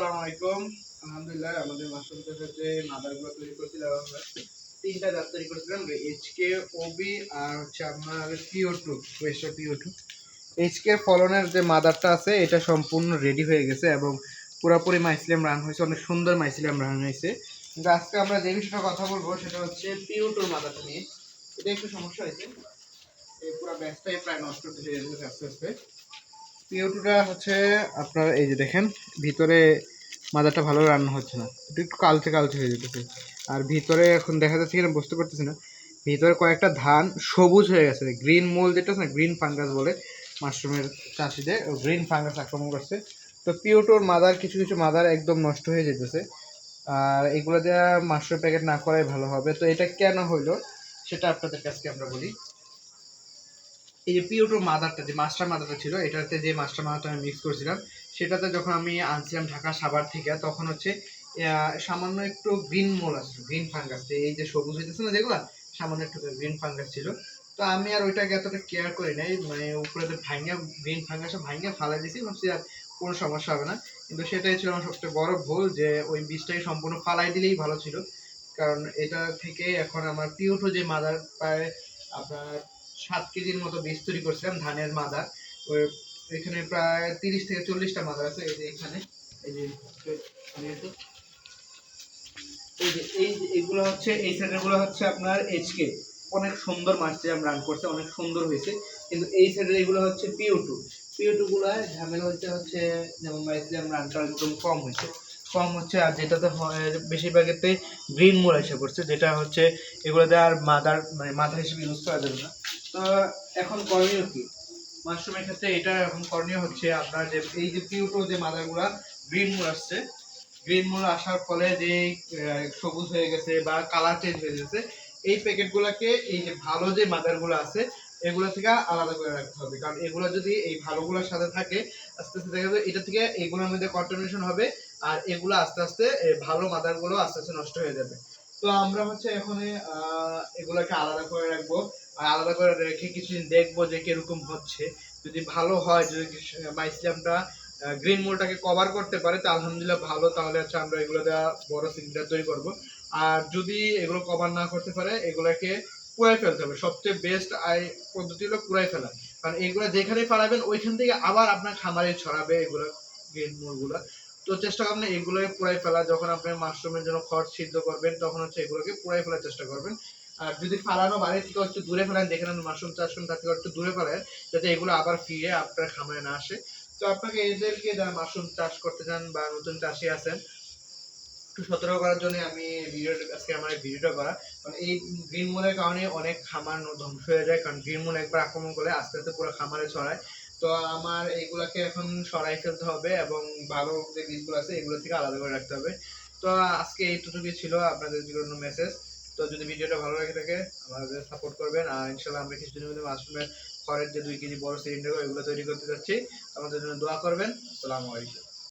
আলাইকুম। আলহামদুলিল্লাহ, আমাদের মাশরুম যে মাদারগুলো তৈরি করছিলাম আমরা তিনটা জাত তৈরি করেছিলাম এইচকে ওবি আর হচ্ছে আপনার PO two oyster PO two HK ফলনের যে মাদারটা আছে, এটা সম্পূর্ণ রেডি হয়ে গেছে এবং পুরোপুরি মাইসিলিয়াম রান হয়েছে, অনেক সুন্দর মাইসিলিয়াম রান হয়েছে। কিন্তু আজকে আমরা যে বিষয়টা কথা বলব, সেটা হচ্ছে পিও টুর মাদারটা নিয়ে। এটা একটু সমস্যা হয়েছে। এই পুরো ব্যাচটাই প্রায় নষ্ট হয়ে যাচ্ছে আস্তে আস্তে। পিওটুটা হচ্ছে আপনার এই যে দেখেন, ভিতরে মাদারটা ভালো রান্না হচ্ছে না। একটু কালচে কালচে হয়ে যেতেছে। আর ভিতরে এখন দেখা যাচ্ছে কিনা, বুঝতে পারতেছি না। ভিতরে কয়েকটা ধান সবুজ হয়ে গেছে। গ্রিন মোল যেটা না, গ্রিন ফাঙ্গাস বলে মাশরুমের চাষিদের গ্রিন ফাঙ্গাস আক্রমণ করছে। তো পিওটোর মাদার, কিছু কিছু মাদার একদম নষ্ট হয়ে যেতেছে। আর এগুলো দেওয়া মাশরুম প্যাকেট না করাই ভালো হবে। তো এটা কেন হইল, সেটা আপনাদের কাছে আমরা বলি। এই যে পিওটোর মাদারটা, যে মাস্টার মাদারটা ছিল, এটাতে যে মাস্টার মাদারটা আমি মিক্স করেছিলাম, সেটাতে যখন আমি আনছিলাম ঢাকা সাভার থেকে, তখন হচ্ছে সামান্য একটু গ্রিন মোল আসছিল গ্রিন ফাঙ্গাস এই যে সবুজ হইতেছে না যেগুলো, সামান্য একটু গ্রিন ফাঙ্গাস ছিল। তো আমি আর ওইটাকে এতটা কেয়ার করি নাই মানে উপরে তো ভাঙা গ্রিন ফাঙ্গাসে ভাঙা ফালাই দিয়েছি ভাবছি আর কোনো সমস্যা হবে না। কিন্তু সেটাই ছিল আমার সবচেয়ে বড় ভুল, যে ওই বীজটাকে সম্পূর্ণ ফালাই দিলেই ভালো ছিল। কারণ এটা থেকে এখন আমার পিওটো যে মাদার প্রায় আপনার সাত কেজির মতো বীজ তৈরি করছিলাম, ধানের মাদার। এখানে প্রায় তিরিশ থেকে চল্লিশটা মাদার আছে, এই যে এখানে। এই যে এই যে, এই এগুলো হচ্ছে, এই সাইডের হচ্ছে আপনার এইচকে অনেক সুন্দর মাছটি রান করছে, অনেক সুন্দর হয়েছে। কিন্তু এই সাইডের এগুলো হচ্ছে পিও টু পিও টু গুলো ঝামেলা হচ্ছে হচ্ছে যেমন মাইসিলাম রানটা একদম কম হয়েছে। কম হচ্ছে, আর যেটাতে হয়, বেশিরভাগেতে গ্রিন মোল এসে পড়ছে, যেটা হচ্ছে এগুলোতে আর মাদার মানে মাথা হিসেবে ইউজ করা যাবে না। এখন করণীয় কি? মাশরুমের ক্ষেত্রে এটা এখন করণীয় হচ্ছে আপনার যে, এই যে পিউটো যে মাদারগুলা, গ্রিন আসছে। গ্রিন আসার ফলে যে সবুজ হয়ে গেছে বা কালার চেঞ্জ হয়ে গেছে, এই প্যাকেটগুলোকে এই যে ভালো যে মাদারগুলো আছে, এগুলো থেকে আলাদা করে রাখতে হবে। কারণ এগুলো যদি এই ভালোগুলোর সাথে থাকে, আস্তে আস্তে দেখা যাবে এটা থেকে এগুলোর মধ্যে কন্টামিনেশন হবে, আর এগুলো আস্তে আস্তে ভালো মাদারগুলো আস্তে আস্তে নষ্ট হয়ে যাবে। তো আমরা হচ্ছে এখন এগুলোকে আলাদা করে রাখব। আর আলাদা করে রেখে কিছুদিন দেখব যে কীরকম হচ্ছে। যদি ভালো হয়, যদি মাইসিলামটা গ্রিন মোলটাকে কভার করতে পারে, তো আলহামদুলিল্লাহ ভালো। তাহলে হচ্ছে আমরা এগুলো দেওয়া বড় সিলিন্ডার তৈরি করব। আর যদি এগুলো কভার না করতে পারে, এগুলাকে পুরাই ফেলতে হবে। সবচেয়ে বেস্ট আই, পদ্ধতি হলো পুরাই ফেলা। কারণ এগুলো যেখানে পারাবেন ওইখান থেকে আবার আপনার খামারে ছড়াবে এগুলো গ্রিন মোলগুলো। তো চেষ্টা করবেন এগুলোকে পুরাই ফেলা, যখন আপনি মাশরুমের জন্য খড় সিদ্ধ করবেন, তখন হচ্ছে এগুলোকে পুরাই ফেলার চেষ্টা করবেন। আর যদি ফালানো বাড়ি থেকে একটু দূরে ফেলেন, দেখে নেন মাশরুম চাষ করেন তার থেকে একটু দূরে ফেলেন, যাতে এগুলো আবার ফিরে আপনার খামারে না আসে। তো আপনাকে এদেরকে যারা মাশরুম চাষ করতে চান বা নতুন চাষি আছেন, একটু সতর্ক করার জন্য আমি ভিডিও আজকে আমার ভিডিওটা করা। কারণ এই গ্রিন মুলের কারণে অনেক খামার ধ্বংস হয়ে যায়, কারণ গ্রিন মুল একবার আক্রমণ করলে আস্তে আস্তে পুরো খামারে ছড়ায়। তো আমার এইগুলাকে এখন সরাই ফেলতে হবে এবং ভালো যে বীজগুলো আছে এগুলো থেকে আলাদা করে রাখতে হবে। তো আজকে এইটুকুই ছিল আপনাদের জন্য মেসেজ তো যদি ভিডিওটা ভালো লাগে থাকে, আমাদের সাপোর্ট করবেন। আর ইনশাল্লাহ আমরা কিছুদিনের মধ্যে মাশরুমের খড়ের যে দুই কেজি বড় সিলিন্ডার এগুলো তৈরি করতে যাচ্ছি। আমাদের জন্য দোয়া করবেন। আসসালামু আলাইকুম।